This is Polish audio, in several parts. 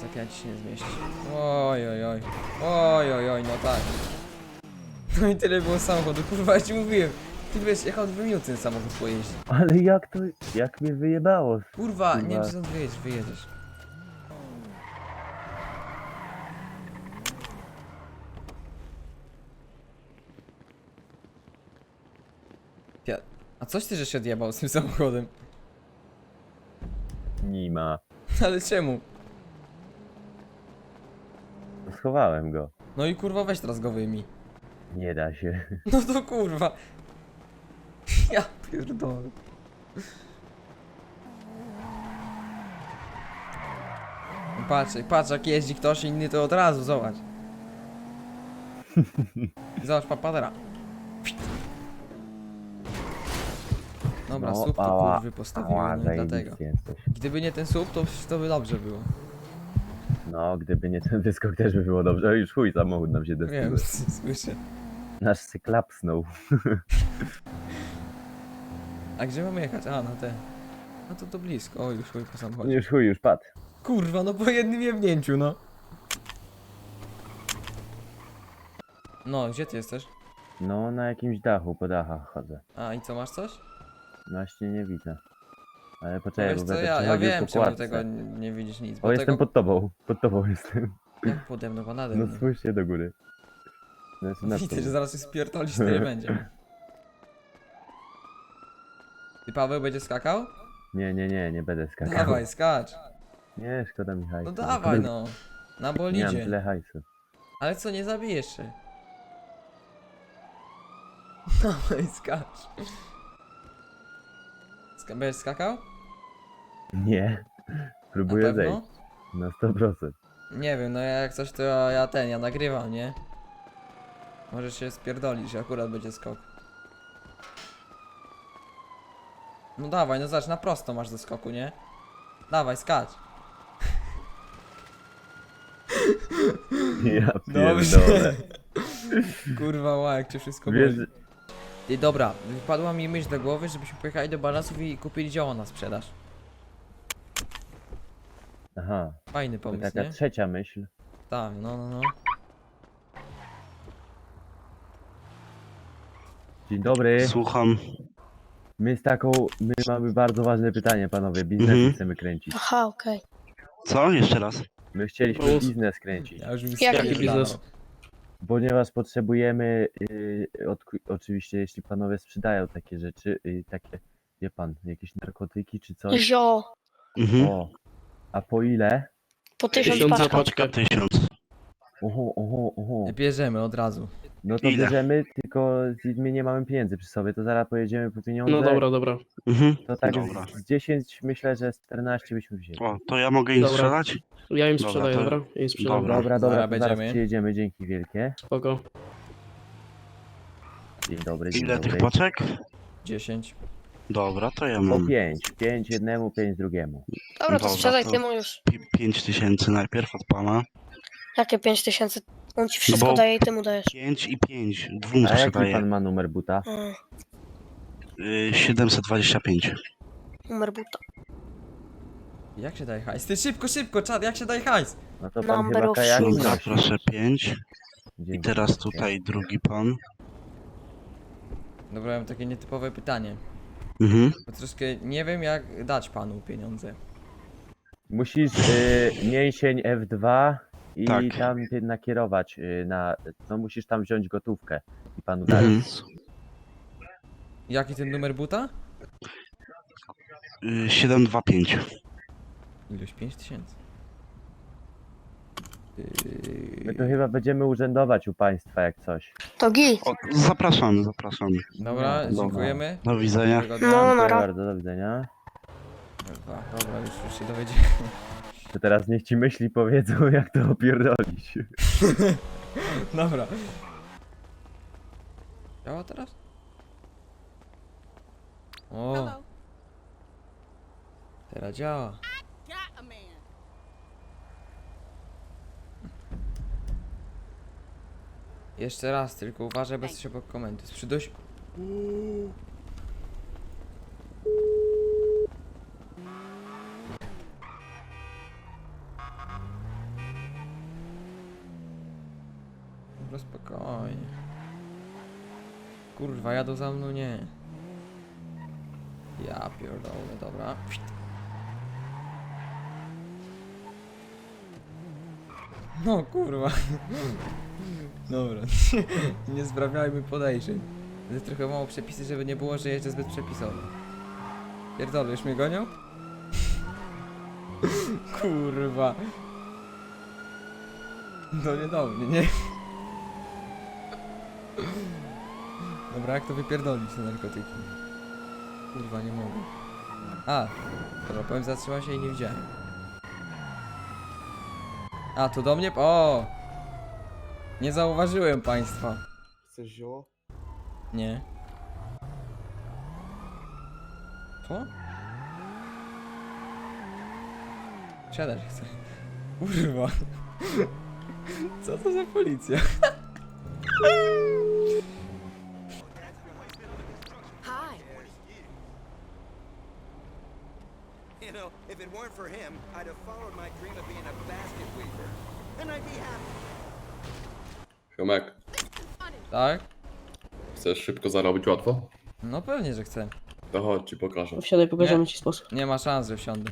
zapiąć się nie zmieści. Oj, oj, oj. Oj, oj, oj, no tak. No i tyle było samochodu, kurwa, ja ci mówiłem. Ty wiesz, jechał dwie minuty ten samochód pojeździ. Ale jak to, jak mnie wyjebało? Kurwa, nie wiem czy stąd wyjedziesz, wyjedziesz. Ja, a coś ty, że się odjebał z tym samochodem? Nie ma. Ale czemu? Schowałem go. No i kurwa, weź teraz go wyjmij. Nie da się. No to kurwa. Ja pierdolę. Patrz, patrz jak jeździ ktoś inny to od razu, zobacz. Zobacz, papadera. Dobra, słup to ała, kurwy postawiłem, ała, no i dlatego. zajebiście jesteś. Gdyby nie ten słup, to, to by dobrze było. No, gdyby nie ten wyskok też by było dobrze. O, już chuj, samochód nam się Wiem, destyluje. słyszę. Nasz se klapsnął. A gdzie mamy jechać? A, na te. No to to blisko. O, już chuj po samochodzie. Już chuj, już padł. Kurwa, no po jednym jebnięciu, no. No, gdzie ty jesteś? No, na jakimś dachu, po dachach chodzę. A, i co, masz coś? Właśnie nie widzę. Ale poczekaj, wiesz bo co, będę ja, ja przechodził wiem, po czemu kładce. tego nie, nie widzisz nic, bo O, jestem tego... pod tobą. Pod tobą jestem. Jak pode mną, bo nade No mną. spójrzcie do góry. No, jestem nad Widzę, tobą. że zaraz się spierdolisz, to nie będzie. Ty, Paweł, będzie skakał? Nie, nie, nie, nie będę skakał. Dawaj, skacz. Nie, szkoda mi hajsu. No dawaj, no. Na Nie mam bolidzie. tyle hajsu. Ale co, nie zabijesz się. Dawaj, skacz. Ska będziesz skakał? Nie. Na Próbuję pewno? zejść. Na 100%. Nie wiem, no jak coś to ja, ja ten, ja nagrywam, nie? Możesz się spierdolić, akurat będzie skok. No dawaj, no zacz, na prosto masz ze skoku, nie? Dawaj, skacz. Ja Dobrze. pierdolę. Kurwa, ła, jak cię wszystko Wiesz, boli. Ty, dobra, wypadła mi myśl do głowy, żebyśmy pojechali do balansów i kupili dzieło na sprzedaż. aha, Fajny to pomysł, taka nie? trzecia myśl. Tak, no, no, no. Dzień dobry. Słucham. My z taką, my mamy bardzo ważne pytanie, panowie. Biznes Mhm. chcemy kręcić. Aha, okej. Co? Jeszcze raz. My chcieliśmy biznes kręcić, Ja już mi Jaki biznes? Ponieważ potrzebujemy, y, od, oczywiście jeśli panowie sprzedają takie rzeczy, y, takie, wie pan, jakieś narkotyki czy coś. Zio, Mhm. O, a po ile? po tysiąc Tysiąc za paczka. paczkę. Tysiąc. Oho, oho, oho. Bierzemy od razu. No to Ile? bierzemy, tylko z- my nie mamy pieniędzy przy sobie, to zaraz pojedziemy po pieniądze. No dobra, dobra. Mhm. To tak Dobra. z, z 10 myślę, że z 14 byśmy wzięli. O, to ja mogę im Dobra. strzelać? Ja im Dobra, sprzedaję, to- dobra? Ja im sprzedam. Dobra. Dobra, dobra, Zaraz to zaraz będziemy. przyjedziemy, dzięki wielkie. Spoko. Dzień dobry, dzień Ile dobry. tych paczek? 10. Dobra, to ja Po mam 5, 5 jednemu, 5 drugiemu. Dobra, to sprzedaj to- ty mu już. pi- pięć tysięcy najpierw od pana. Jakie pięć tysięcy? On ci wszystko bo- daje i ty mu dajesz. Pięć i pięć. Dwóm A jaki pan sprzedaję. ma numer buta? Mm, Y, 725. numer buta. Jak się daje hajs? Ty szybko, szybko, czad, jak się daje hajs? No to pan Number chyba of kajaki shoes. Dobra, nosi. proszę pięć. I Dzień teraz tutaj drugi pan. Dobra, mam takie nietypowe pytanie. Mhm. Bo troszkę nie wiem jak dać panu pieniądze. Musisz y, mięsień F2 i Tak. tam ty nakierować y, na... No musisz tam wziąć gotówkę i panu dać. Mhm. Jaki ten numer buta? Y, 725. Ilość 5000. My to chyba będziemy urzędować u państwa jak coś. To git. O, zapraszamy, zapraszamy. Dobra, Dobra. dziękujemy. Do widzenia. Miłego dnia. No, Dziękuję nara. bardzo, do widzenia. Dobra, dobra, już, już się dowiedziałem. To teraz niech ci myśli powiedzą jak to opierdolić. Dobra. Działa teraz? O, teraz działa. got a man. Jeszcze raz, tylko uważaj, bez się pod komenty. Sprzydoś... Dobra, Kurwa, jadą za mną, nie. Ja pierdolę, dobra. No kurwa. Dobra. nie sprawiajmy podejrzeń. To jest trochę mało przepisy, żeby nie było, że jeżdżę zbyt przepisowo. Pierdolę, już mnie gonią? kurwa. No nie mnie, nie? Dobra, jak to wypierdolić te narkotyki? Kurwa, nie mogę. A, dobra, powiem zatrzymał się i nie widziałem. A, to do mnie? O! Nie zauważyłem państwa. Chcesz zioło? Nie. Co? Siadać chcę. Kurwa. Co to za policja? if it weren't for him, I'd have followed my dream of being a basket weaver. And I'd be happy. Ziomek, Tak? chcesz szybko zarobić łatwo? No pewnie, że chcę. To chodź ci pokażę. Wsiadaj, pokażemy ci sposób. Nie ma szans, że wsiądę.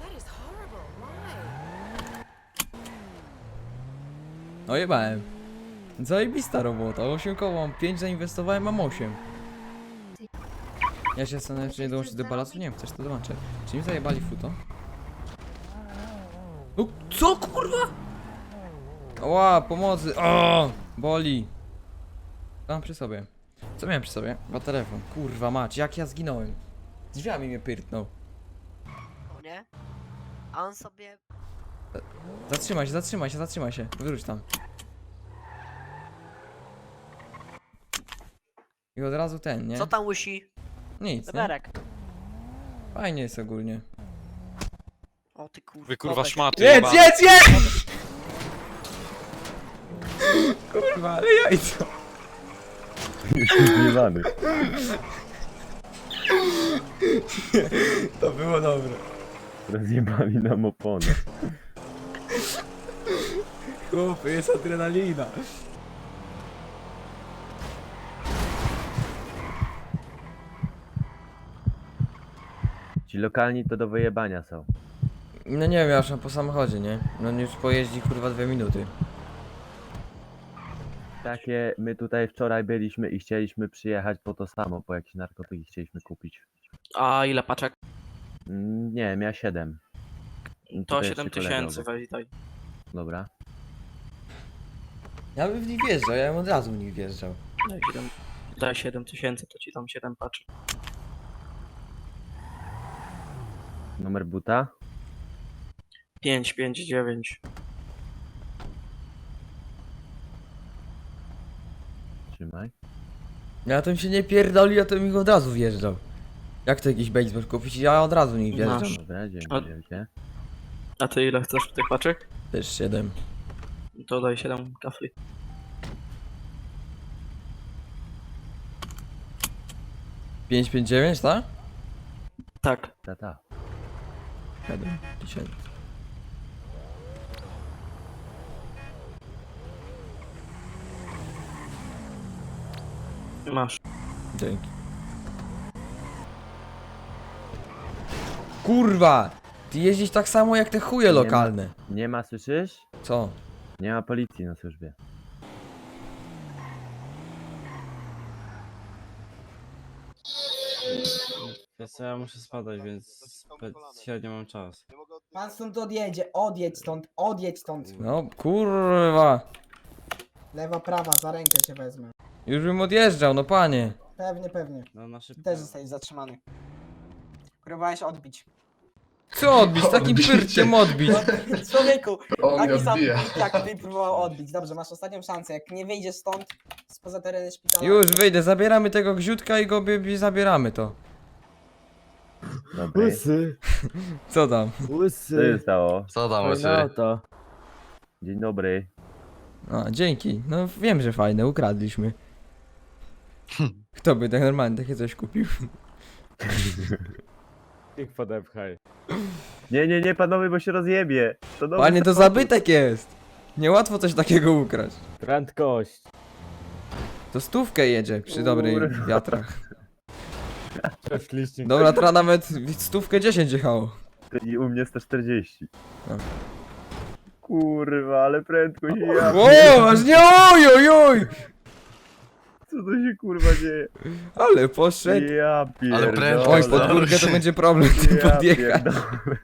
That is horrible. Why? No jebałem. Zajebista robota. 8 koło mam 5 zainwestowałem, mam 8. Ja się zastanawiam, czy nie dołączyć do balansu. Nie wiem, chcesz to dołączę. Czy mi zajebali futo? No, co kurwa? Ła, pomocy. O, boli. Co mam przy sobie? Co miałem przy sobie? Chyba telefon. Kurwa mać, jak ja zginąłem. Drzwiami mnie pyrtnął. nie? A on sobie Zatrzymaj się, zatrzymaj się, zatrzymaj się. Wróć tam. I od razu ten, nie? Co tam łysi? Nic, nie? Fajnie jest ogólnie. O ty kurwa. Wy kurwa szmaty. Jedź, jebane. jedź, jedź! Kurwa, ale jajco. Zjebany. To było dobre. Rozjebali nam oponę. Chłopy, jest adrenalina. Ci lokalni to do wyjebania są. No nie wiem, ja już po samochodzie, nie? No już pojeździ kurwa dwie minuty. Takie, my tutaj wczoraj byliśmy i chcieliśmy przyjechać po to samo, po jakieś narkotyki chcieliśmy kupić. A ile paczek? Mm, Nie, miał 7. To 7 tysięcy, weź daj. Dobra. Ja bym w nich wjeżdżał, ja bym od razu w nich wjeżdżał. Daj 7, daj 7 tysięcy, to ci dam 7 paczek. Numer buta? 5, 5, 9. Trzymaj. Ja to mi się nie pierdoli, ja to mi od razu wjeżdżał. Jak to jakiś baseball kupić? Ja od razu nich wjeżdżam. Masz. Dobra, dzięki A- wielkie. A ty ile chcesz tych paczek? Też 7. To daj 7 kafli. Pięć, pięć, dziewięć, tak? Tak. Ta, ta. 7 tysięcy. Masz. Dzięki. Kurwa! Ty jeździsz tak samo jak te chuje Nie ma. lokalne. Nie ma, słyszysz? Co? Nie ma policji na służbie. Wiesz co, ja muszę spadać, więc średnio mam czas. Pan stąd odjedzie, odjedź stąd, odjedź stąd. No kurwa! Lewa, prawa, za rękę cię wezmę. Już bym odjeżdżał, no panie. Pewnie, pewnie. No na szybko. Też zostajesz zatrzymany. Próbowałeś odbić. Co odbić? Takim pyrciem odbić. No, człowieku, taki sam jak ty próbował odbić. Dobrze, masz ostatnią szansę. Jak nie wyjdziesz stąd, spoza tereny szpitala... Już wyjdę, zabieramy tego gziutka i go bie- bie- zabieramy to. Dobry. Co tam? Co się stało? Co tam łysy? Dzień dobry. A, dzięki. No wiem, że fajne, ukradliśmy. Kto by tak normalnie takie coś kupił? Ich podepchaj. Nie, nie, nie, panowie, bo się rozjebie. To nowy Panie, to samochód. zabytek jest! Niełatwo coś takiego ukraść. Prędkość. To stówkę jedzie przy dobrych Kurwa. wiatrach. Dobra, teraz nawet stówkę 10 jechało. I u mnie 140. No. Kurwa, ale prędkość ja. O, aż nie oj, oj, oj! Co to się kurwa dzieje? Ale poszedł. Ja pierdolę. prędkość, Oj, pod górkę to będzie problem tym Ja podjechać. pierdolę.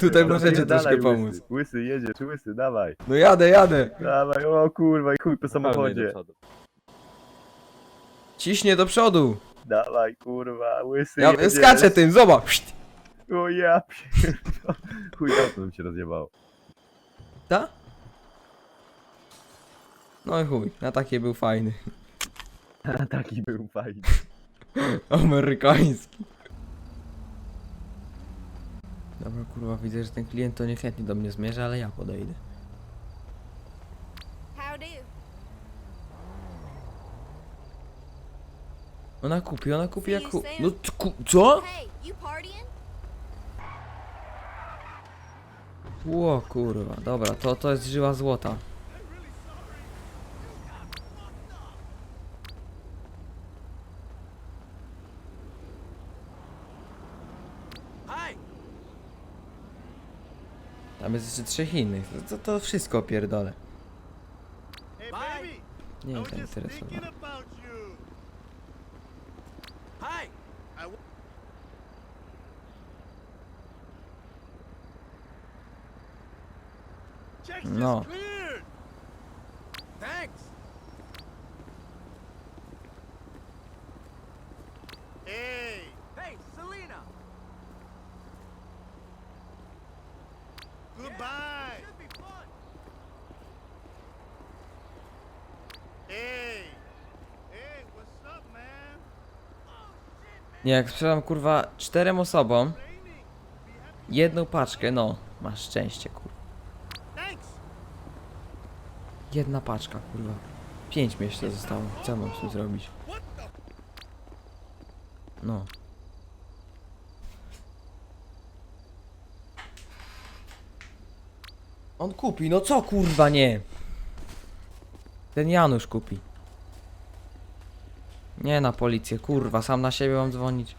Tutaj Dobra, możecie dalej, troszkę pomóc. Łysy, łysy jedziesz, łysy, dawaj. No jadę, jadę. Dawaj, o kurwa, i chuj po samochodzie. Ciśnie do przodu. Dawaj, kurwa, łysy Ja jedziesz. skaczę tym, zobacz. O ja pierdolę. Chuj, auto bym się rozjebało. Ta? No i chuj, na takie był fajny. A taki był fajny. Amerykański. Dobra, kurwa, widzę, że ten klient to niechętnie do mnie zmierza, ale ja podejdę. How do? Ona kupi, ona kupi jak ku... No t- ku... co? Ło, kurwa, dobra, to, to jest żyła złota. Tam jest jeszcze trzech innych, to, to, to wszystko pierdolę. Nie mnie to interesowało. Nie, jak sprzedam kurwa czterem osobom jedną paczkę, no, masz szczęście, kurwa. Jedna paczka, kurwa. Pięć mi jeszcze zostało. Co mam z tym zrobić? No. On kupi, no co kurwa nie? Ten Janusz kupi. Nie na policję, kurwa, sam na siebie mam dzwonić.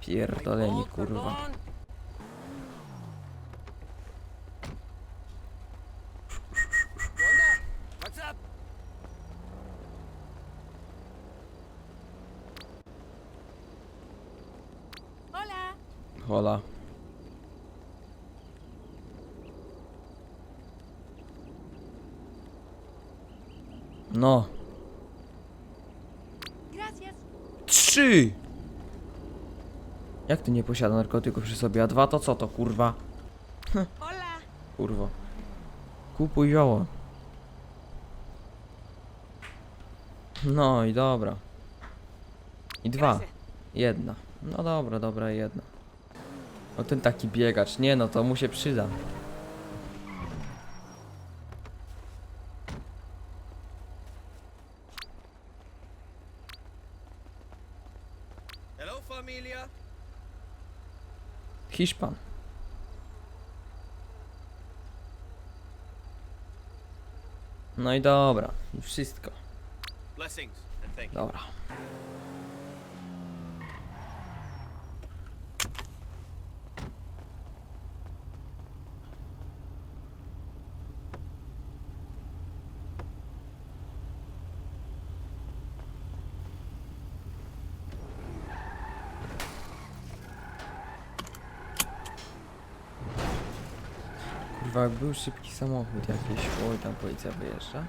Pierdoleni, kurwa. Hola. Hola. No. Gracias. Trzy! Jak ty nie posiada narkotyków przy sobie? A dwa to co to, kurwa? Hola. Kurwa. Kupuj zioło. No i dobra. I dwa. Jedna. No dobra, dobra, jedna. O ten taki biegacz. Nie no, to mu się przyda. Hello, familia. Hiszpan. No i dobra. Wszystko. Dobra. Kurwa, jak był szybki samochód jakiś, oj tam policja wyjeżdża.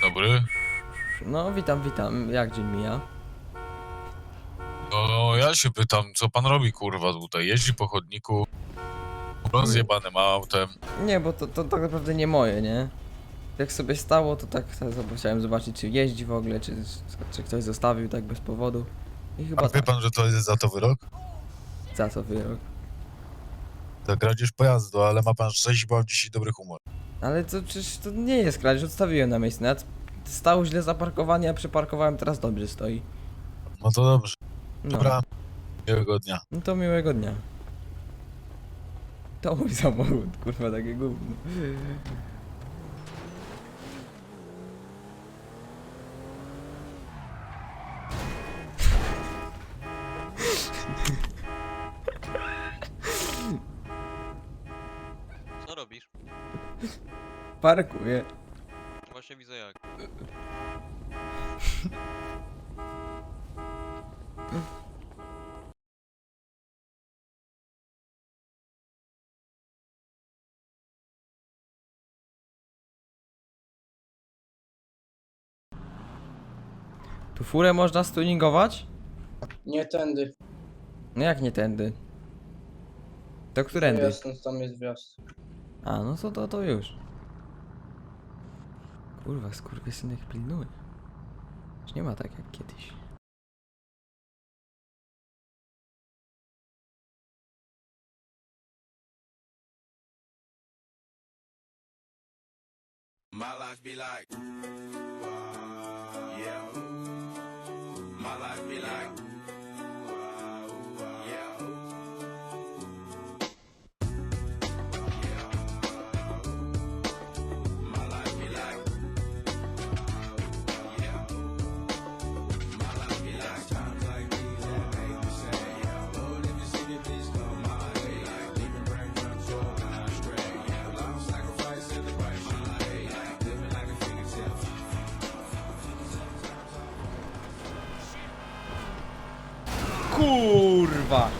Dobry. No, witam, witam. Jak dzień mija? No ja się pytam, co pan robi kurwa tutaj? Jeździ po chodniku rozjebanym autem. Nie, bo to, to tak naprawdę nie moje, nie? Jak sobie stało, to tak chciałem zobaczyć, czy jeździ w ogóle, czy, czy ktoś zostawił tak bez powodu. I A chyba wie tak. pan, że to jest za to wyrok? Za co wyrok? Za kradzież pojazdu, ale ma pan szczęście, bo mam dzisiaj dobry humor. Ale to przecież to nie jest kradzież, odstawiłem na miejsce. Nawet stał źle zaparkowanie, a przeparkowałem, teraz dobrze stoi. No to dobrze. No. Dobra. Miłego dnia. No to miłego dnia. To mój samochód, kurwa, takie gówno. Parkuję. Właśnie widzę jak. Tu furę można stuningować? Nie tędy. No jak nie tędy? To którędy? Jasne, tam jest wjazd. A, no to, to, to już. Kurwa, skurwysynek pilnuje. Już nie ma tak jak kiedyś. My life be like, Kurwa!